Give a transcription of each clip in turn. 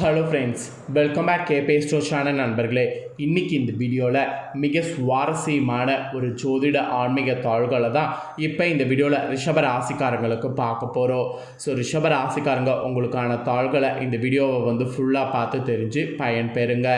Hello friends welcome back கேபே ஸ்டோ channel நண்பர்களே. இன்றைக்கி இந்த வீடியோவில் மிக சுவாரஸ்யமான ஒரு ஜோதிட ஆன்மீக தாள்களை தான் இப்போ இந்த வீடியோவில் ரிஷப ராசிக்காரங்களுக்கு பார்க்க போகிறோம் ஸோ ரிஷப ராசிக்காரங்க உங்களுக்கான தாள்களை இந்த வீடியோவை வந்து ஃபுல்லாக பார்த்து தெரிஞ்சு பயன்பெறுங்க.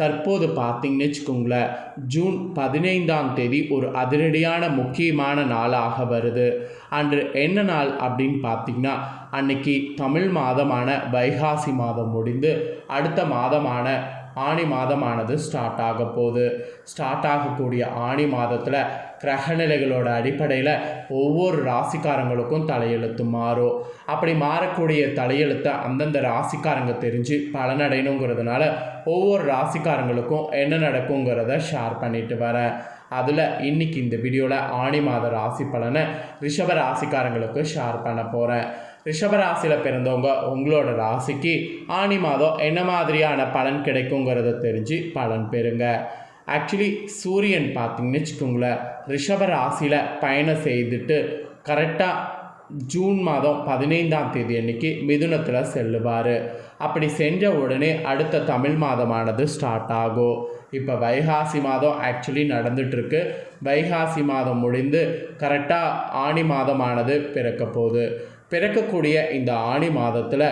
தற்போது பார்த்தீங்கன்னு வச்சுக்கோங்களேன் ஜூன் பதினைந்தாம் தேதி ஒரு அதிரடியான முக்கியமான நாளாக வருது. அன்று என்ன நாள் அப்படின்னு பார்த்தீங்கன்னா அன்னைக்கு தமிழ் மாதமான வைகாசி மாதம் முடிந்து அடுத்த மாதமான ஆணி மாதமானது ஸ்டார்ட் ஆக போகுது. ஸ்டார்ட் ஆகக்கூடிய ஆணி மாதத்தில் கிரகநிலைகளோட அடிப்படையில் ஒவ்வொரு ராசிக்காரங்களுக்கும் தலையெழுத்து மாறும். அப்படி மாறக்கூடிய தலையெழுத்தை அந்தந்த ராசிக்காரங்க தெரிஞ்சு பலனடையணுங்கிறதுனால ஒவ்வொரு ராசிக்காரங்களுக்கும் என்ன நடக்குங்கிறத ஷேர் பண்ணிட்டு வரேன். அதில் இன்னைக்கு இந்த வீடியோவில் ஆணி மாத ராசி பலனை ரிஷப ராசிக்காரங்களுக்கு ஷேர் பண்ண போகிறேன் ரிஷபராசியில் பிறந்தவங்க உங்களோட ராசிக்கு ஆணி மாதம் என்ன மாதிரியான பலன் கிடைக்குங்கிறத தெரிஞ்சு பலன் பெறுங்க. ஆக்சுவலி சூரியன் பார்த்தீங்கன்னு வச்சுக்கோங்களேன் ரிஷப ராசியில் பயணம் செய்துட்டு கரெக்டாக ஜூன் மாதம் பதினைந்தாம் தேதி அன்னைக்கு மிதுனத்தில் செல்லுவார். அப்படி சென்ற உடனே அடுத்த தமிழ் மாதமானது ஸ்டார்ட் ஆகும். இப்போ வைகாசி மாதம் ஆக்சுவலி நடந்துட்டுருக்கு. வைகாசி மாதம் முடிந்து கரெக்டாக ஆணி மாதமானது பிறக்க போகுது. பிறக்கக்கூடிய இந்த ஆணி மாதத்தில்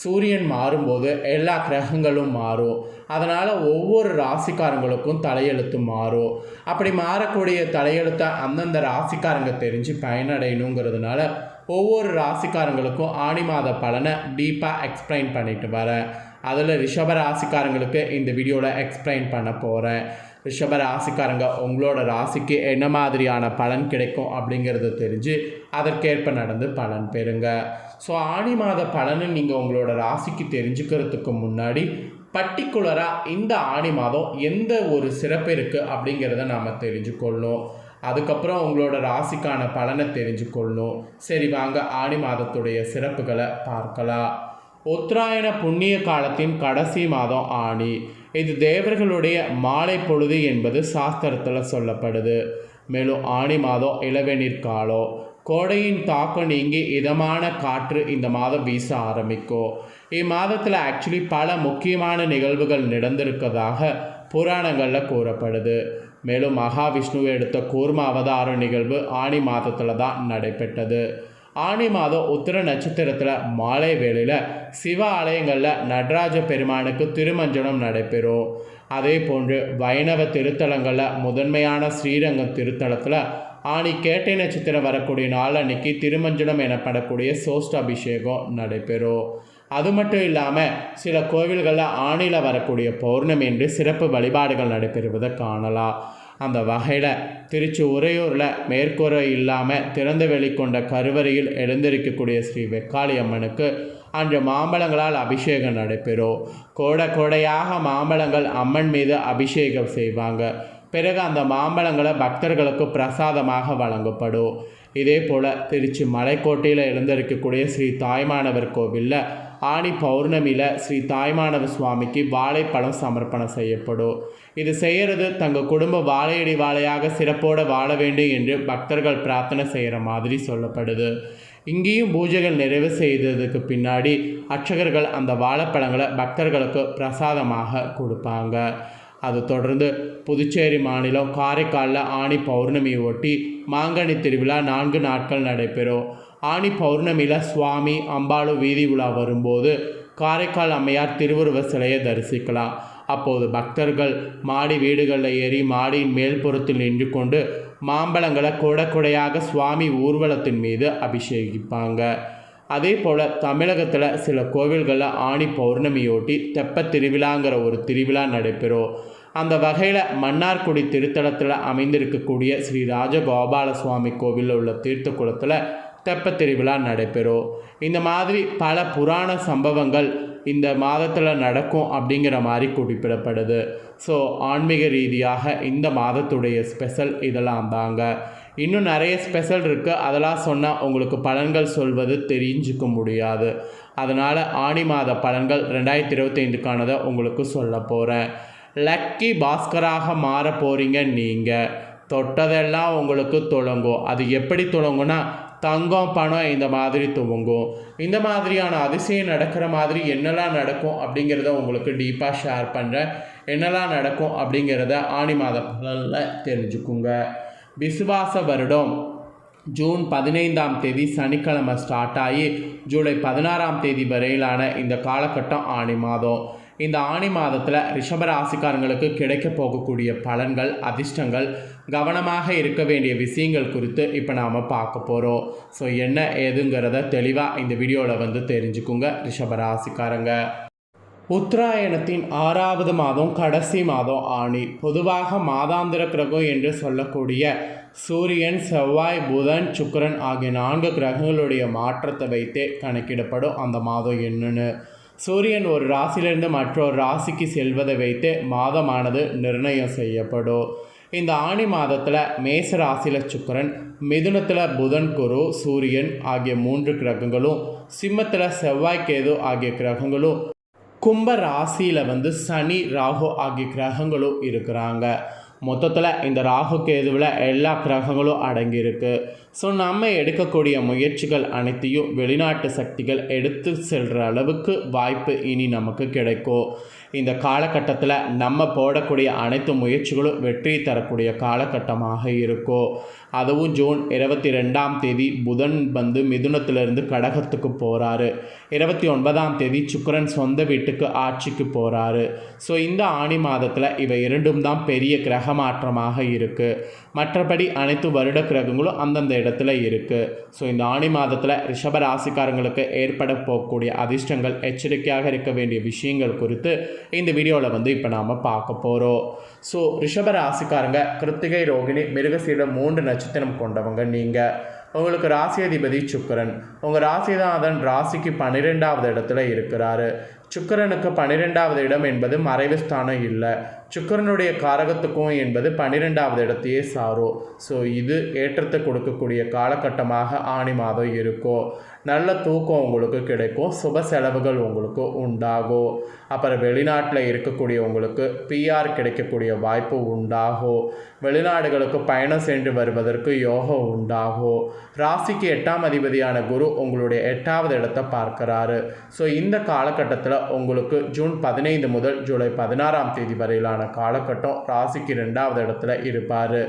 சூரியன் மாறும்போது எல்லா கிரகங்களும் மாறும். அதனால் ஒவ்வொரு ராசிக்காரங்களுக்கும் தலையெழுத்து மாறும். அப்படி மாறக்கூடிய தலையெழுத்தை அந்தந்த ராசிக்காரங்க தெரிஞ்சு பயனடையணுங்கிறதுனால ஒவ்வொரு ராசிக்காரங்களுக்கும் ஆணி மாத பலனை டீப்பாக எக்ஸ்பிளைன் பண்ணிட்டு வரேன். அதில் ரிஷப ராசிக்காரங்களுக்கு இந்த வீடியோவில் எக்ஸ்பிளைன் பண்ண போகிறேன் ரிஷப ராசிக்காரங்க உங்களோட ராசிக்கு என்ன மாதிரியான பலன் கிடைக்கும் அப்படிங்கிறத தெரிஞ்சு அதற்கேற்ப நடந்து பலன் பெறுங்க. ஸோ ஆணி மாத பலனை நீங்கள் உங்களோட ராசிக்கு தெரிஞ்சுக்கிறதுக்கு முன்னாடி பர்டிகுலராக இந்த ஆணி மாதம் எந்த ஒரு சிறப்பு இருக்குது அப்படிங்கிறத நாம் தெரிஞ்சுக்கொள்ளணும் அதுக்கப்புறம் உங்களோட ராசிக்கான பலனை தெரிஞ்சுக்கொள்ளணும் சரி வாங்க ஆணி மாதத்துடைய சிறப்புகளை பார்க்கலாம். உத்தராயண புண்ணிய காலத்தின் கடைசி மாதம் ஆணி. இது தேவர்களுடைய மாலை பொழுது என்பது சாஸ்திரத்தில் சொல்லப்படுது. மேலும் ஆணி மாதம் இளவெனிற் காலம் கோடையின் தாக்கம் நீங்கி இதமான காற்று இந்த மாதம் வீச ஆரம்பிக்கும் இம்மாதத்தில் ஆக்சுவலி பல முக்கியமான நிகழ்வுகள் நடந்திருக்கதாக புராணங்களில் கூறப்படுது. மேலும் மகாவிஷ்ணுவை எடுத்த கூர்ம அவதார நிகழ்வு ஆணி மாதத்தில் தான் நடைபெற்றது. ஆனி மாதம் உத்திர நட்சத்திரத்தில் மாலை வேளையில் சிவ ஆலயங்களில் நடராஜ பெருமானுக்கு திருமஞ்சனம் நடைபெறும். அதே போன்று வைணவ திருத்தலங்களில் முதன்மையான ஸ்ரீரங்கம் திருத்தலத்தில் ஆணி கேட்டை நட்சத்திரம் வரக்கூடிய நாள் அன்னைக்கு திருமஞ்சனம் எனப்படக்கூடிய சோஸ்ட் அபிஷேகம் நடைபெறும். அது மட்டும் இல்லாமல் சில கோவில்களில் ஆணியில் வரக்கூடிய பௌர்ணமி என்று சிறப்பு வழிபாடுகள் நடைபெறுவதை காணலாம். அந்த வகையில் திருச்சி உறையூரில் மேற்கூரை இல்லாமல் திறந்த வெளி கொண்ட கருவறையில் எழுந்திருக்கக்கூடிய ஸ்ரீ வெக்காளி அம்மனுக்கு அன்று மாம்பழங்களால் அபிஷேகம் நடைபெறும். கோடை கோடையாக மாம்பழங்கள் அம்மன் மீது அபிஷேகம் செய்வாங்க. பிறகு அந்த மாம்பழங்களை பக்தர்களுக்கு பிரசாதமாக வழங்கப்படும். இதே போல் திருச்சி மலைக்கோட்டையில் எழுந்திருக்கக்கூடிய ஸ்ரீ தாய்மானவர் கோவிலில் ஆணி பௌர்ணமியில் ஸ்ரீ தாய்மானவ சுவாமிக்கு வாழைப்பழம் சமர்ப்பணம் செய்யப்படும் இது செய்கிறது தங்கள் குடும்ப வாழையடி வாழையாக சிறப்போடு வாழ வேண்டும் என்று பக்தர்கள் பிரார்த்தனை செய்கிற மாதிரி சொல்லப்படுது. இங்கேயும் பூஜைகள் நிறைவு செய்ததுக்கு பின்னாடி அர்ச்சகர்கள் அந்த வாழைப்பழங்களை பக்தர்களுக்கு பிரசாதமாக கொடுப்பாங்க. அது தொடர்ந்து புதுச்சேரி மாநிலம் காரைக்காலில் ஆணி பௌர்ணமியை ஒட்டி மாங்கனி திருவிழா நான்கு நாட்கள் நடைபெறும். ஆணி பௌர்ணமியில் சுவாமி அம்பாளு வீதி உலா வரும்போது காரைக்கால் அம்மையார் திருவுருவ சிலையை தரிசிக்கலாம். அப்போது பக்தர்கள் மாடி வீடுகளில் ஏறி மாடியின் மேல்புறத்தில் நின்று கொண்டு மாம்பழங்களை கொடை கொடையாக சுவாமி ஊர்வலத்தின் மீது அபிஷேகிப்பாங்க. அதே போல் தமிழகத்தில் சில கோவில்களில் ஆணி பௌர்ணமியொட்டி தெப்ப திருவிழாங்கிற ஒரு திருவிழா நடைபெறும். அந்த வகையில் மன்னார்குடி திருத்தலத்தில் அமைந்திருக்கக்கூடிய ஸ்ரீ ராஜகோபால சுவாமி கோவிலில் உள்ள தீர்த்த குளத்தில் தெப்ப திருவிழா நடைபெறும் இந்த மாதிரி பல புராண சம்பவங்கள் இந்த மாதத்தில் நடக்கும் அப்படிங்கிற மாதிரி குறிப்பிடப்படுது. ஸோ ஆன்மீக ரீதியாக இந்த மாதத்துடைய ஸ்பெஷல் இதெல்லாம் தாங்க. இன்னும் நிறைய ஸ்பெஷல் இருக்குது அதெல்லாம் சொன்னால் உங்களுக்கு பலன்கள் சொல்வது தெரிஞ்சுக்க முடியாது. அதனால் ஆணி மாத பலன்கள் ரெண்டாயிரத்தி இருபத்தைந்துக்கானதை உங்களுக்கு சொல்ல போகிறேன் லக்கி பாஸ்கராக மாற போகிறீங்க நீங்கள் தொட்டதெல்லாம் உங்களுக்கு தொடங்கும் அது எப்படி தொடங்கும்னா தங்கம் பணம் இந்த மாதிரி துவங்கும். இந்த மாதிரியான அதிசயம் நடக்கிற மாதிரி என்னெல்லாம் நடக்கும் அப்படிங்கிறத உங்களுக்கு டீப்பாக ஷேர் பண்ணுறேன் என்னெல்லாம் நடக்கும் அப்படிங்கிறத ஆணி மாத பலனில் தெரிஞ்சுக்குங்க. விசுவாச வருடம் ஜூன் பதினைந்தாம் தேதி சனிக்கிழமை ஸ்டார்ட் ஆகி ஜூலை பதினாறாம் தேதி வரையிலான இந்த காலகட்டம் ஆணி மாதம். இந்த ஆணி மாதத்தில் ரிஷபராசிக்காரங்களுக்கு கிடைக்க போகக்கூடிய பலன்கள் அதிர்ஷ்டங்கள் கவனமாக இருக்க வேண்டிய விஷயங்கள் குறித்து இப்போ நாம் பார்க்க போகிறோம் ஸோ என்ன ஏதுங்கிறத தெளிவாக இந்த வீடியோவில் வந்து தெரிஞ்சுக்குங்க ரிஷபராசிக்காரங்க உத்தராயணத்தின் ஆறாவது மாதம் கடைசி மாதம் ஆணி. பொதுவாக மாதாந்திர கிரகம் என்று சொல்லக்கூடிய சூரியன் செவ்வாய் புதன் சுக்கரன் ஆகிய நான்கு கிரகங்களுடைய மாற்றத்தை வைத்தே கணக்கிடப்படும் அந்த மாதம் என்னன்னு. சூரியன் ஒரு ராசியிலிருந்து மற்றொரு ராசிக்கு செல்வதை வைத்து மாதமானது நிர்ணயம் செய்யப்படும். இந்த ஆணி மாதத்தில் மேச ராசியில் சுக்கரன் மிதுனத்தில் புதன் குரு சூரியன் ஆகிய மூன்று கிரகங்களும் சிம்மத்தில் செவ்வாய் கேது ஆகிய கிரகங்களும் கும்ப ராசியில் வந்து சனி ராகு ஆகிய கிரகங்களும் இருக்கிறாங்க. மொத்தத்தில் இந்த ராகு கேதுவில் எல்லா கிரகங்களும் அடங்கியிருக்கு. ஸோ நம்ம எடுக்கக்கூடிய முயற்சிகள் அனைத்தையும் வெளிநாட்டு சக்திகள் எடுத்து செல்கிற அளவுக்கு வாய்ப்பு இனி நமக்கு கிடைக்கும் இந்த காலகட்டத்தில் நம்ம போடக்கூடிய அனைத்து முயற்சிகளும் வெற்றி தரக்கூடிய காலகட்டமாக இருக்கும் அதுவும் ஜூன் இருபத்தி ரெண்டாம் தேதி புதன் வந்து மிதுனத்திலிருந்து கடகத்துக்கு போகிறாரு இருபத்தி ஒன்பதாம் தேதி சுக்கரன் சொந்த வீட்டுக்கு ஆட்சிக்கு போகிறாரு ஸோ இந்த ஆணி மாதத்தில் இவை இரண்டும் தான் பெரிய கிரக மாற்றமாக இருக்குது மற்றபடி அனைத்து வருட கிரகங்களும் அந்தந்த இடத்துல இருக்குது ஸோ இந்த ஆணி மாதத்தில் ரிஷப ராசிக்காரங்களுக்கு ஏற்பட போகக்கூடிய அதிர்ஷ்டங்கள் எச்சரிக்கையாக இருக்க வேண்டிய விஷயங்கள் குறித்து இந்த வீடியோவில் வந்து இப்போ நாம் பார்க்க போகிறோம் ஸோ ரிஷப ராசிக்காரங்க கிருத்திகை ரோகிணி மிருகசீட மூன்று நட்சத்திரம் கொண்டவங்க நீங்கள் உங்களுக்கு ராசி அதிபதி சுக்கிரன். உங்கள் ராசிநாதன் ராசிக்கு பன்னிரெண்டாவது இடத்துல இருக்கிறாரு. சுக்கிரனுக்கு பன்னிரெண்டாவது இடம் என்பது மறைவு ஸ்தானம் இல்லை. சுக்கிரனுடைய காரகத்துக்கும் என்பது பன்னிரெண்டாவது இடத்தையே சாரும். ஸோ இது ஏற்றத்தை கொடுக்கக்கூடிய காலகட்டமாக ஆணி மாதம் இருக்கும். நல்ல தூக்கம் உங்களுக்கு கிடைக்கும் சுப செலவுகள் உங்களுக்கு உண்டாகும். அப்புறம் வெளிநாட்டில் இருக்கக்கூடிய உங்களுக்கு பிஆர் கிடைக்கக்கூடிய வாய்ப்பு உண்டாகும். வெளிநாடுகளுக்கு பயணம் சென்று வருவதற்கு யோகம் உண்டாகும். ராசிக்கு எட்டாம் அதிபதியான குரு உங்களுடைய எட்டாவது இடத்தை பார்க்கிறாரு. ஸோ இந்த காலகட்டத்தில் உங்களுக்கு ஜூன் பதினைந்து முதல் ஜூலை பதினாறாம் தேதி வரையிலான காலகட்டம் ராசிக்கு ரெண்டாவது இடத்துல இருப்பார்.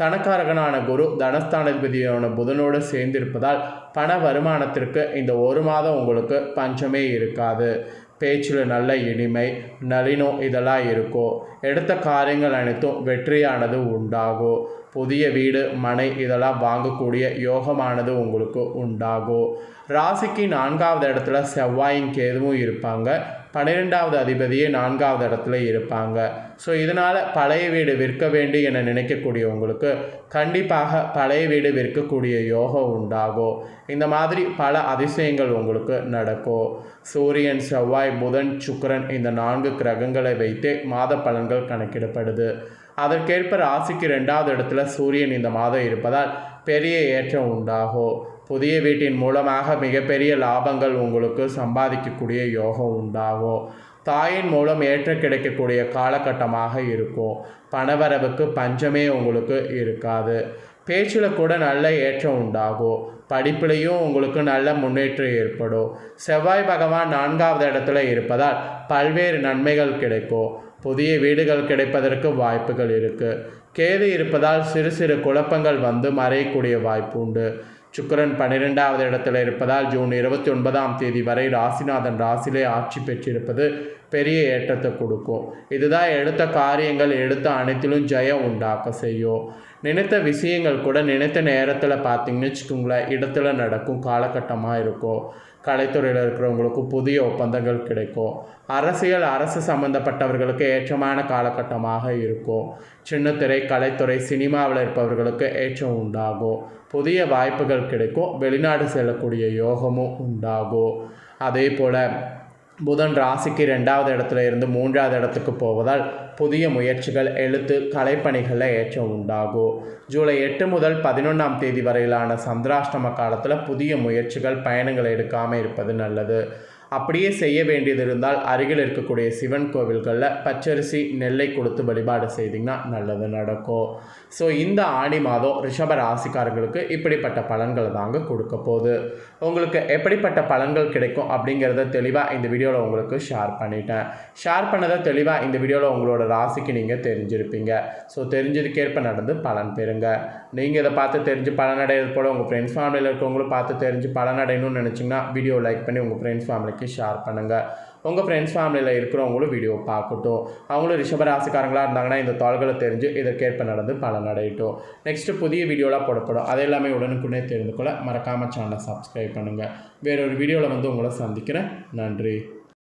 தனக்காரகனான குரு தனஸ்தானாதிபதியான புதனோடு சேர்ந்திருப்பதால் பண வருமானத்திற்கு இந்த ஒரு மாதம் உங்களுக்கு பஞ்சமே இருக்காது. பேச்சில் நல்ல இனிமை நளினம் இதெல்லாம் இருக்கும் எடுத்த காரியங்கள் அனைத்தும் வெற்றியானது உண்டாகும். புதிய வீடு மனை இதெல்லாம் வாங்கக்கூடிய யோகமானது உங்களுக்கு உண்டாகும் ராசிக்கு நான்காவது இடத்துல செவ்வாயின் கேதுவும் இருப்பாங்க. பன்னிரெண்டாவது அதிபதியே நான்காவது இடத்துல இருப்பாங்க. ஸோ இதனால் பழைய வீடு விற்க வேண்டும் என நினைக்கக்கூடியவங்களுக்கு கண்டிப்பாக பழைய வீடு விற்கக்கூடிய யோகம் உண்டாகும் இந்த மாதிரி பல அதிசயங்கள் உங்களுக்கு நடக்கும் சூரியன் செவ்வாய் புதன் சுக்கரன் இந்த நான்கு கிரகங்களை வைத்தே மாத பலன்கள் கணக்கிடப்படுது. அதற்கேற்ப ராசிக்கு ரெண்டாவது இடத்துல சூரியன் இந்த மாதம் இருப்பதால் பெரிய ஏற்றம் உண்டாகும் புதிய வீட்டின் மூலமாக மிகப்பெரிய லாபங்கள் உங்களுக்கு சம்பாதிக்கக்கூடிய யோகம் உண்டாகும் தாயின் மூலம் ஏற்ற கிடைக்கக்கூடிய காலகட்டமாக இருக்கும் பணவரவுக்கு பஞ்சமே உங்களுக்கு இருக்காது. பேச்சில் கூட நல்ல ஏற்றம் உண்டாகும் படிப்புலேயும் உங்களுக்கு நல்ல முன்னேற்றம் ஏற்படும். செவ்வாய் பகவான் நான்காவது இடத்துல இருப்பதால் பல்வேறு நன்மைகள் கிடைக்கும். புதிய வீடுகள் கிடைப்பதற்கு வாய்ப்புகள் இருக்குது கேது இருப்பதால் சிறு சிறு குழப்பங்கள் வந்து மறையக்கூடிய வாய்ப்பு உண்டு. சுக்கரன் பன்னிரெண்டாவது இடத்துல இருப்பதால் ஜூன் இருபத்தி ஒன்பதாம் தேதி வரை ராசிநாதன் ராசிலே ஆட்சி பெற்றிருப்பது பெரிய ஏற்றத்தை கொடுக்கும். இதுதான் எடுத்த காரியங்கள் எடுத்த அனைத்திலும் ஜெயம் உண்டாக்க செய்யும். நினைத்த விஷயங்கள் கூட நினைத்த நேரத்தில் பார்த்தீங்கன்னு வச்சுக்கோங்களேன் இடத்துல நடக்கும் காலகட்டமாக இருக்கும் கலைத்துறையில் இருக்கிறவங்களுக்கு புதிய ஒப்பந்தங்கள் கிடைக்கும் அரசியல் அரசு சம்பந்தப்பட்டவர்களுக்கு ஏற்றமான காலகட்டமாக இருக்கும் சின்னத்திரை கலைத்துறை சினிமாவில் இருப்பவர்களுக்கு ஏற்றம் உண்டாகும் புதிய வாய்ப்புகள் கிடைக்கும் வெளிநாடு செல்லக்கூடிய யோகமும் உண்டாகும் அதே போல் புதன் ராசிக்கு ரெண்டாவது இடத்துல இருந்து மூன்றாவது இடத்துக்கு போவதால் புதிய முயற்சிகள் எழுத்து கலைப்பணிகளில் ஏற்றம் உண்டாகும் ஜூலை எட்டு முதல் பதினொன்றாம் தேதி வரையிலான சந்திராஷ்டம காலத்தில் புதிய முயற்சிகள் பயணங்களை எடுக்காமல் இருப்பது நல்லது. அப்படியே செய்ய வேண்டியது இருந்தால் அருகில் இருக்கக்கூடிய சிவன் கோவில்களில் பச்சரிசி நெல்லை கொடுத்து வழிபாடு செய்திங்கன்னா நல்லது நடக்கும். ஸோ இந்த ஆடி மாதம் ரிஷப ராசிக்காரங்களுக்கு இப்படிப்பட்ட பலன்களை தாங்க கொடுக்க போகுது. உங்களுக்கு எப்படிப்பட்ட பலன்கள் கிடைக்கும் அப்படிங்கிறத தெளிவாக இந்த வீடியோவில் உங்களுக்கு ஷேர் பண்ணிட்டேன். ஷேர் பண்ணதை தெளிவாக இந்த வீடியோவில் உங்களோட ராசிக்கு நீங்கள் தெரிஞ்சிருப்பீங்க. ஸோ தெரிஞ்சதுக்கேற்ப நடந்து பலன் பெறுங்க. நீங்கள் இதை பார்த்து தெரிஞ்சு பலனடைகிறது போல் உங்கள் ஃப்ரெண்ட்ஸ் ஃபேமிலியில் இருக்கவங்களும் பார்த்து தெரிஞ்சு பலனடையணும்னு நினச்சிங்கன்னா வீடியோ லைக் பண்ணி உங்கள் ஃப்ரெண்ட்ஸ் ஃபேமிலிக்கு ஷேர் பண்ணுங்கள் உங்கள் ஃப்ரெண்ட்ஸ் ஃபேமிலியில் இருக்கிறவங்களும் வீடியோ பார்க்கட்டும். அவங்களும் ரிஷபராசிக்காரங்களாக இருந்தாங்கன்னா இந்த தாள்களை தெரிஞ்சு இதற்கேற்ப நடந்து பலனடையட்டும். நெக்ஸ்ட்டு புதிய வீடியோலாம் போடப்படும். அதை எல்லாமே உடனுக்குடனே தெரிந்து கொள்ள மறக்காமல் சேனலை சப்ஸ்கிரைப் பண்ணுங்கள் வேறொரு வீடியோவில் வந்து உங்களை சந்திக்கிறேன். நன்றி.